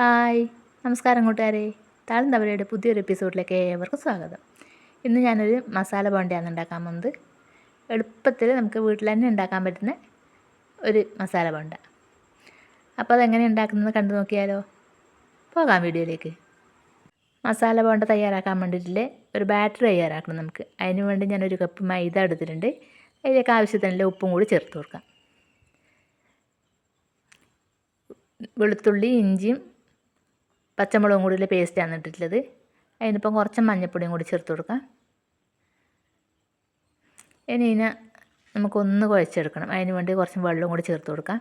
Hi. നമസ്കാരം കൂട്ടുകാരെ. താഴ്ന്നവരുടെ പുതിയൊരു എപ്പിസോഡിലേക്ക് ഏവർക്കും സ്വാഗതം. ഇന്ന് ഞാനൊരു മസാല ബോണ്ടയാണ് ഉണ്ടാക്കാൻ പോകുന്നത്. എളുപ്പത്തിൽ നമുക്ക് വീട്ടിൽ തന്നെ ഉണ്ടാക്കാൻ പറ്റുന്ന ഒരു മസാല ബോണ്ട. അപ്പോൾ അതെങ്ങനെ ഉണ്ടാക്കുന്നത് കണ്ടു നോക്കിയാലോ? പോകാം വീഡിയോയിലേക്ക്. മസാല ബോണ്ട തയ്യാറാക്കാൻ വേണ്ടിയിട്ടില്ലേ ഒരു ബാറ്റർ തയ്യാറാക്കണം നമുക്ക്. അതിന് വേണ്ടി ഞാനൊരു കപ്പ് മൈദ എടുത്തിട്ടുണ്ട്. അതിലേക്ക് ആവശ്യത്തിനുള്ള ഉപ്പും കൂടി ചേർത്ത് കൊടുക്കാം. വെളുത്തുള്ളി ഇഞ്ചിയും പച്ചമുളകും കൂടിയുള്ള പേസ്റ്റാണ് ഇട്ടിട്ടുള്ളത്. അതിനിപ്പം കുറച്ച് മഞ്ഞപ്പൊടിയും കൂടി ചേർത്ത് കൊടുക്കാം. ഇനി ഇതിനെ നമുക്കൊന്ന് കുഴച്ചെടുക്കണം. അതിന് വേണ്ടി കുറച്ച് വെള്ളം കൂടി ചേർത്ത് കൊടുക്കാം.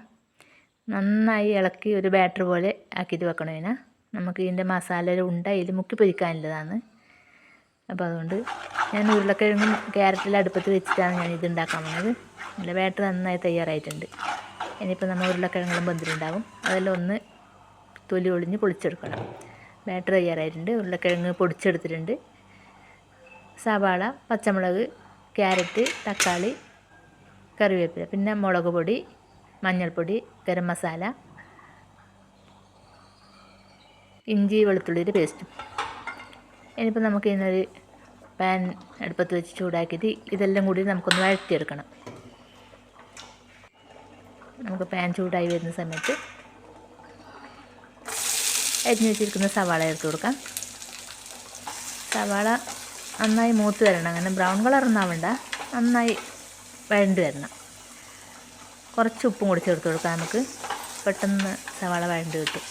നന്നായി ഇളക്കി ഒരു ബാറ്റർ പോലെ ആക്കിയിട്ട് വെക്കണം ഇതിനെ. നമുക്ക് ഇതിന്റെ മസാല ഉണ്ട. ഇതിൽ മുക്കി പൊരിക്കാനുള്ളതാണ്. അപ്പോൾ അതുകൊണ്ട് ഞാൻ ഉരുളക്കിഴങ്ങും ക്യാരറ്റിൽ അടുപ്പത്ത് വെച്ചിട്ടാണ് ഞാൻ ഇത് ഉണ്ടാക്കാൻ പോകുന്നത് നല്ല ബാറ്റർ നന്നായി തയ്യാറായിട്ടുണ്ട്. ഇനിയിപ്പോൾ നമ്മൾ ഉരുളക്കിഴങ്ങും ബന്ധിലുണ്ടാകും അതെല്ലാം ഒന്ന് തൊലി ഒളിഞ്ഞ് പൊളിച്ചെടുക്കണം. ബാറ്റർ തയ്യാറായിട്ടുണ്ട്. ഉരുളക്കിഴങ്ങ് പൊടിച്ചെടുത്തിട്ടുണ്ട്. സവാള പച്ചമുളക് ക്യാരറ്റ് തക്കാളി കറിവേപ്പില പിന്നെ മുളക് പൊടി മഞ്ഞൾപ്പൊടി ഗരം മസാല ഇഞ്ചി വെളുത്തുള്ളിയുടെ പേസ്റ്റും. ഇനിയിപ്പോൾ നമുക്ക് ഇതിനൊരു പാൻ അടുപ്പത്ത് വെച്ച് ചൂടാക്കിയിട്ട് ഇതെല്ലാം കൂടി നമുക്കൊന്ന് വഴറ്റിയെടുക്കണം. നമുക്ക് പാൻ ചൂടായി വരുന്ന സമയത്ത് അരിഞ്ഞ് വെച്ചിരിക്കുന്ന സവാള ചേർത്ത് കൊടുക്കാം. സവാള നന്നായി മൂത്ത് വരണം. അങ്ങനെ ബ്രൗൺ കളറൊന്നും ആവണ്ട. നന്നായി വഴണ്ട് വരണം. കുറച്ച് ഉപ്പും കൂടി ചേർത്ത് കൊടുക്കാം നമുക്ക്. പെട്ടെന്ന് സവാള വഴണ്ട് കിട്ടും.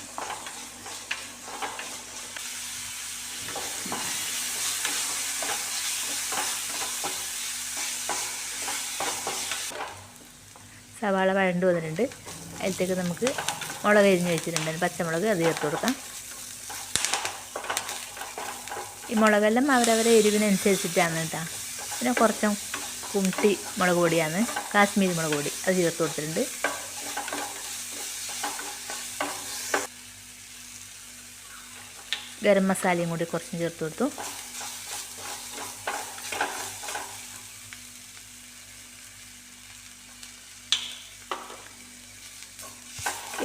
സവാള വഴണ്ട് വന്നിട്ടുണ്ട്. അതിലേക്ക് നമുക്ക് മുളക് അരിഞ്ഞ് വെച്ചിട്ടുണ്ട്. പച്ചമുളക് അത് ചേർത്ത് കൊടുക്കാം. ഈ മുളകെല്ലാം അവരവരെ എരിവിനനുസരിച്ചിട്ടാണ് കേട്ടോ. പിന്നെ കുറച്ചും കുമിട്ടി മുളക് പൊടിയാണ്. കാശ്മീരി മുളക് പൊടി അത് ചേർത്ത് കൊടുത്തിട്ടുണ്ട്. ഗരം മസാലയും കൂടി കുറച്ചും ചേർത്ത് കൊടുത്തു.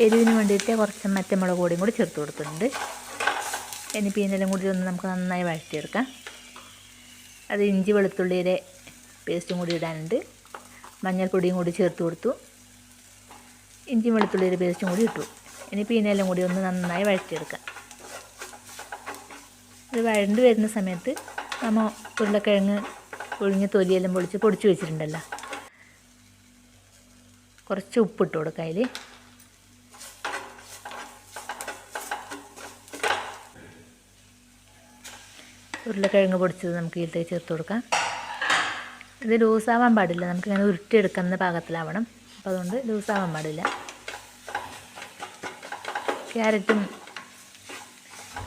എരിവിന് വേണ്ടിയിട്ട് കുറച്ച് മറ്റമുളക് പൊടിയും കൂടി ചേർത്ത് കൊടുത്തിട്ടുണ്ട്. ഇനി പീനെല്ലാം കൂടി ഒന്ന് നമുക്ക് നന്നായി വഴറ്റിയെടുക്കാം. അത് ഇഞ്ചി വെളുത്തുള്ളിയുടെ പേസ്റ്റും കൂടി ഇടാനുണ്ട്. മഞ്ഞൾപ്പൊടിയും കൂടി ചേർത്ത് കൊടുത്തു. ഇഞ്ചി വെളുത്തുള്ളിയുടെ പേസ്റ്റും കൂടി ഇട്ടു. ഇനി പീനെല്ലാം കൂടി ഒന്ന് നന്നായി വഴറ്റിയെടുക്കാം. ഇത് വഴണ്ട് വരുന്ന സമയത്ത് നമ്മൾ ഉരുളക്കിഴങ്ങ് ഒഴിഞ്ഞ് തൊലിയെല്ലാം പൊളിച്ച് പൊടിച്ച് വെച്ചിട്ടുണ്ടല്ലോ. കുറച്ച് ഉപ്പിട്ട് കൊടുക്കാം അതിൽ ഉരുളക്കിഴങ്ങ് പൊടിച്ചത് നമുക്ക് ഇതിലേക്ക് ചേർത്ത് കൊടുക്കാം. ഇത് ലൂസാവാൻ പാടില്ല. നമുക്ക് ഇങ്ങനെ ഉരുട്ടിയെടുക്കുന്ന പാകത്തിലാവണം. അപ്പോൾ അതുകൊണ്ട് ലൂസാവാൻ പാടില്ല. ക്യാരറ്റും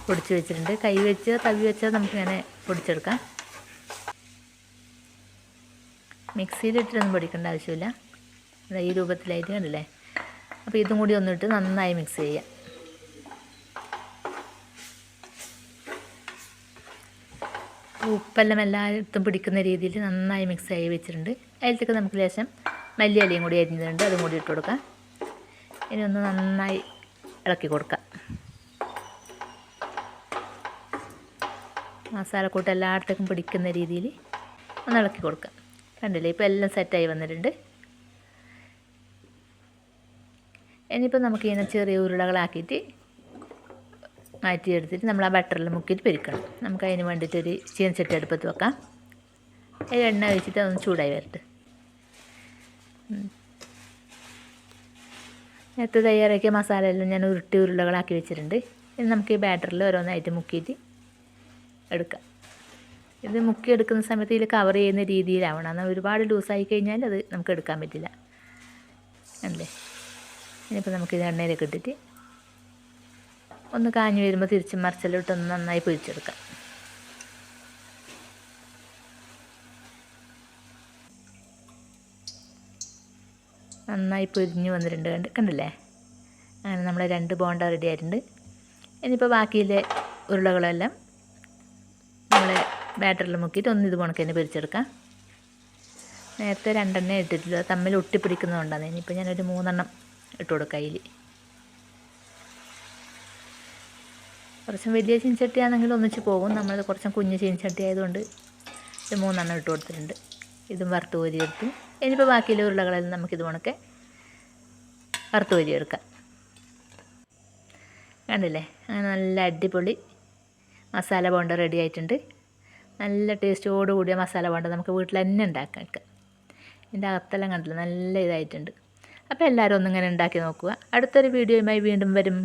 പൊടിച്ച് വെച്ചിട്ടുണ്ട്. കൈ വെച്ച് തവി വെച്ചാൽ നമുക്കിങ്ങനെ പൊടിച്ചെടുക്കാം. മിക്സിയിലിട്ടൊന്നും പൊടിക്കേണ്ട ആവശ്യമില്ല. ഈ രൂപത്തിലായിട്ട് കണ്ടില്ലേ? അപ്പോൾ ഇതും കൂടി ഒന്നിട്ട് നന്നായി മിക്സ് ചെയ്യാം. ഉപ്പെല്ലാം എല്ലായിടത്തും പിടിക്കുന്ന രീതിയിൽ നന്നായി മിക്സ് ആയി വെച്ചിട്ടുണ്ട്. അതിലത്തേക്ക് നമുക്ക് ലേശം മല്ലിയലയും കൂടി അരിഞ്ഞിട്ടുണ്ട്. അതും കൂടി ഇട്ട് കൊടുക്കാം. ഇനി ഒന്ന് നന്നായി ഇളക്കി കൊടുക്കാം. മസാലക്കൂട്ട് എല്ലായിടത്തേക്കും പിടിക്കുന്ന രീതിയിൽ ഒന്ന് ഇളക്കി കൊടുക്കാം. കണ്ടില്ലേ ഇപ്പോൾ എല്ലാം സെറ്റായി വന്നിട്ടുണ്ട്. ഇനിയിപ്പോൾ നമുക്ക് ഇതിനെ ചെറിയ ഉരുളകളാക്കിയിട്ട് മാറ്റിയെടുത്തിട്ട് നമ്മൾ ആ ബട്ടറിൽ മുക്കിയിട്ട് പെരുക്കണം. നമുക്ക് അതിന് വേണ്ടിയിട്ടൊരു ചീനച്ചട്ടി അടുപ്പത്ത് വെക്കാം. അതിൽ എണ്ണ ഒഴിച്ചിട്ട് അതൊന്ന് ചൂടായി വരട്ടെ. നേരത്തെ തയ്യാറാക്കിയ മസാല എല്ലാം ഞാൻ ഉരുട്ടി ഉരുളകളാക്കി വെച്ചിട്ടുണ്ട്. ഇനി നമുക്ക് ഈ ബാറ്ററിൽ ഓരോന്നായിട്ട് മുക്കിയിട്ട് എടുക്കാം. ഇത് മുക്കി എടുക്കുന്ന സമയത്ത് ഇതിൽ കവർ ചെയ്യുന്ന രീതിയിലാവണം. എന്നാൽ ഒരുപാട് ലൂസായി കഴിഞ്ഞാൽ അത് നമുക്ക് എടുക്കാൻ പറ്റില്ല. അല്ലേ? ഇനിയിപ്പോൾ നമുക്കിത് എണ്ണയിലേക്ക് ഇട്ടിട്ട് ഒന്ന് കാഞ്ഞു വരുമ്പോൾ തിരിച്ച് മറിച്ചിലിട്ടൊന്ന് നന്നായി പൊരിച്ചെടുക്കാം. നന്നായി പൊരിഞ്ഞ് വന്നിട്ടുണ്ട് കണ്ട് കണ്ടില്ലേ? അങ്ങനെ നമ്മൾ രണ്ട് ബോണ്ട റെഡി ആയിട്ടുണ്ട്. ഇനിയിപ്പോൾ ബാക്കിയിലെ ഉരുളകളെല്ലാം നമ്മൾ ബാറ്ററിൽ മുക്കിയിട്ട് ഒന്ന് ഇത് കണക്ക് തന്നെ പൊരിച്ചെടുക്കാം. നേരത്തെ രണ്ടെണ്ണം ഇട്ടിട്ടില്ല തമ്മിൽ ഒട്ടിപ്പിടിക്കുന്നതുകൊണ്ടാണ്. ഇനിയിപ്പോൾ ഞാനൊരു മൂന്നെണ്ണം ഇട്ട് കൊടുക്കാം അതിൽ കുറച്ചും വലിയ ചീനച്ചട്ടിയാണെങ്കിൽ ഒന്നിച്ച് പോകും. നമ്മളത് കുറച്ചും കുഞ്ഞ് ചീനച്ചട്ടി ആയതുകൊണ്ട് ഇത് മൂന്നെണ്ണം ഇട്ട് കൊടുത്തിട്ടുണ്ട്. ഇതും വറുത്ത് കോരി എടുത്തു. ഇനിയിപ്പോൾ ബാക്കിയുള്ള ഉരുളകളെല്ലാം നമുക്കിത് ഉണക്കെ വറുത്ത് കോരി എടുക്കാം. കണ്ടില്ലേ? അങ്ങനെ നല്ല അടിപൊളി മസാല ബോണ്ട റെഡി ആയിട്ടുണ്ട്. നല്ല ടേസ്റ്റോട് കൂടിയ മസാല ബോണ്ട നമുക്ക് വീട്ടിൽ തന്നെ ഉണ്ടാക്കാം ഇതിന്റെ അകത്തെല്ലാം കണ്ടില്ല? നല്ല ഇതായിട്ടുണ്ട്. അപ്പോൾ എല്ലാവരും ഒന്നിങ്ങനെ ഉണ്ടാക്കി നോക്കുക. അടുത്തൊരു വീഡിയോയുമായി വീണ്ടും വരും.